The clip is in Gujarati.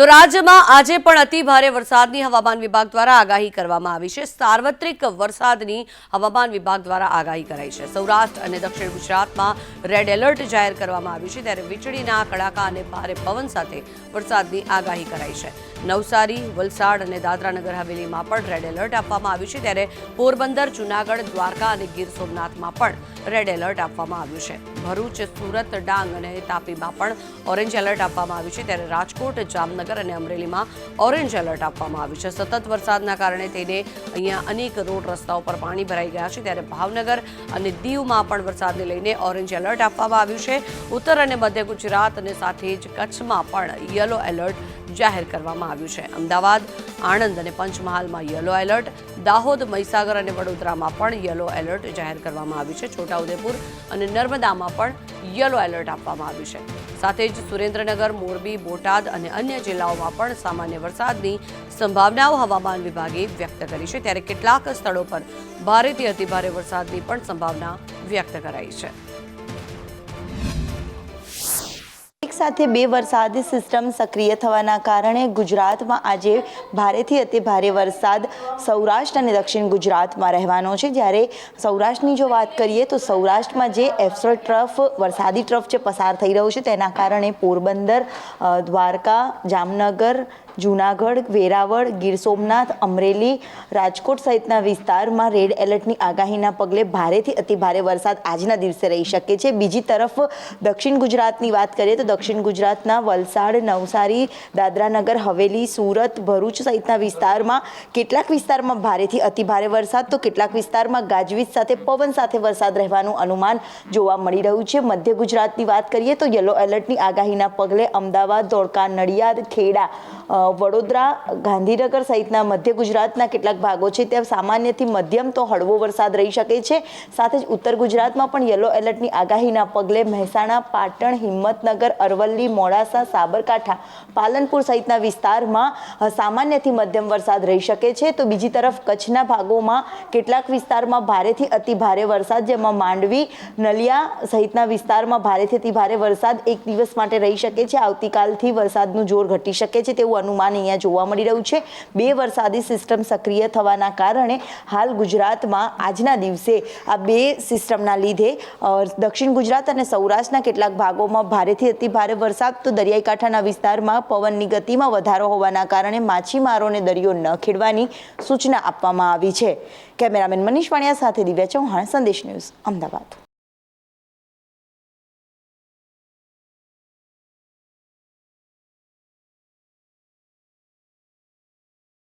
તો રાજ્યમાં આજે પણ અતિ ભારે વરસાદની હવામાન વિભાગ દ્વારા આગાહી કરવામાં આવી છે. સાર્વત્રિક વરસાદની હવામાન વિભાગ દ્વારા આગાહી કરાઈ છે. સૌરાષ્ટ્ર અને દક્ષિણ ગુજરાતમાં રેડ એલર્ટ જાહેર કરવામાં આવ્યું છે. ત્યારે વીજળીના, કડાકા અને ભારે પવન સાથે વરસાદની આગાહી કરાઈ છે. નવસારી, વલસાડ અને દાદરાનગર હવેલીમાં પણ રેડ એલર્ટ આપવામાં આવ્યું છે. ત્યારે પોરબંદર, જૂનાગઢ, દ્વારકા અને ગીર સોમનાથમાં પણ રેડ એલર્ટ આપવામાં આવ્યું છે. ભરૂચ, સુરત, ડાંગ અને તાપીમાં પણ ઓરેન્જ એલર્ટ આપવામાં આવ્યું છે. ત્યારે રાજકોટ, જામનગર અને અમરેલીમાં ઓરેન્જ એલર્ટ આપવામાં આવ્યું છે. સતત વરસાદના કારણે તેને અહીંયા અનેક રોડ રસ્તાઓ પર પાણી ભરાઈ ગયા છે. ત્યારે ભાવનગર અને દીવમાં પણ વરસાદને લઈને ઓરેન્જ એલર્ટ આપવામાં આવ્યું છે. ઉત્તર અને મધ્ય ગુજરાત અને સાથે જ કચ્છમાં પણ યલો એલર્ટ જાહેર કરવામાં આવ્યું છે. અમદાવાદ, આણંદ અને પંચમહાલમાં યલો એલર્ટ, દાહોદ, મહીસાગર અને વડોદરામાં પણ યલો એલર્ટ જાહેર કરવામાં આવ્યું છે. છોટાઉદેપુર અને નર્મદામાં પણ યલો એલર્ટ આપવામાં આવ્યું છે. સાથે જ સુરેન્દ્રનગર, મોરબી, બોટાદ અને અન્ય જિલ્લાઓમાં પણ સામાન્ય વરસાદની સંભાવનાઓ હવામાન વિભાગે વ્યક્ત કરી છે. ત્યારે કેટલાક સ્થળો પર ભારેથી અતિભારે વરસાદની પણ સંભાવના વ્યક્ત કરાઈ છે. સાથે બે વરસાદી સિસ્ટમ સક્રિય થવાના કારણે ગુજરાતમાં આજે ભારેથી અતિ ભારે વરસાદ સૌરાષ્ટ્ર અને દક્ષિણ ગુજરાતમાં રહેવાનો છે. જ્યારે સૌરાષ્ટ્રની જો વાત કરીએ તો સૌરાષ્ટ્રમાં જે એફસોલ ટ્રફ, વરસાદી ટ્રફ જે પસાર થઈ રહ્યો છે, તેના કારણે પોરબંદર દ્વારકા, જામનગર જૂનાગઢ, વેરાવળ, ગીર સોમનાથ, અમરેલી, રાજકોટ સહિતના વિસ્તારમાં રેડ એલર્ટની આગાહીના પગલે ભારેથી અતિ ભારે વરસાદ આજના દિવસે રહી શકે છે. બીજી તરફ દક્ષિણ ગુજરાતની વાત કરીએ તો દક્ષિણ ગુજરાતના વલસાડ, નવસારી, દાદરાનગર, હવેલી, સુરત, ભરૂચ સહિતના વિસ્તારમાં કેટલાક વિસ્તારમાં ભારેથી અતિ ભારે વરસાદ, તો કેટલાક વિસ્તારમાં ગાજવીજ સાથે પવન સાથે વરસાદ રહેવાનું અનુમાન જોવા મળી રહ્યું છે. મધ્ય ગુજરાતની વાત કરીએ તો યલો એલર્ટની આગાહીના પગલે અમદાવાદ, ધોળકા, નડિયાદ, ખેડા વડોદરા, ગાંધીનગર સહિતના મધ્ય ગુજરાતના કેટલાક ભાગો છે, ત્યાં સામાન્યથી મધ્યમ તો હળવો વરસાદ રહી શકે છે. સાથે જ ઉત્તર ગુજરાતમાં પણ યલો એલર્ટની આગાહીના પગલે મહેસાણા, પાટણ, હિંમતનગર, અરવલ્લી, મોડાસા, સાબરકાંઠા, પાલનપુર સહિતના વિસ્તારમાં સામાન્યથી મધ્યમ વરસાદ રહી શકે છે. તો બીજી તરફ કચ્છના ભાગોમાં કેટલાક વિસ્તારમાં ભારેથી અતિ ભારે વરસાદ, જેમાં માંડવી, નલિયા સહિતના વિસ્તારમાં ભારેથી અતિ ભારે વરસાદ એક દિવસ માટે રહી શકે છે. આવતીકાલથી વરસાદનું જોર ઘટી શકે છે તેવું અહીંયા જોવા મળી રહ્યું છે. બે વરસાદી સિસ્ટમ સક્રિય થવાના કારણે હાલ ગુજરાતમાં આજના દિવસે આ બે સિસ્ટમના લીધે દક્ષિણ ગુજરાત અને સૌરાષ્ટ્રના કેટલાક ભાગોમાં ભારેથી અતિ ભારે વરસાદ તો દરિયાઈ કાંઠાના વિસ્તારમાં પવનની ગતિમાં વધારો હોવાના કારણે માછીમારોને દરિયો ન ખેડવાની સૂચના આપવામાં આવી છે. કેમેરામેન મનીષ વાણિયા સાથે દિવ્યા ચૌહાણ, સંદેશ ન્યૂઝ, અમદાવાદ.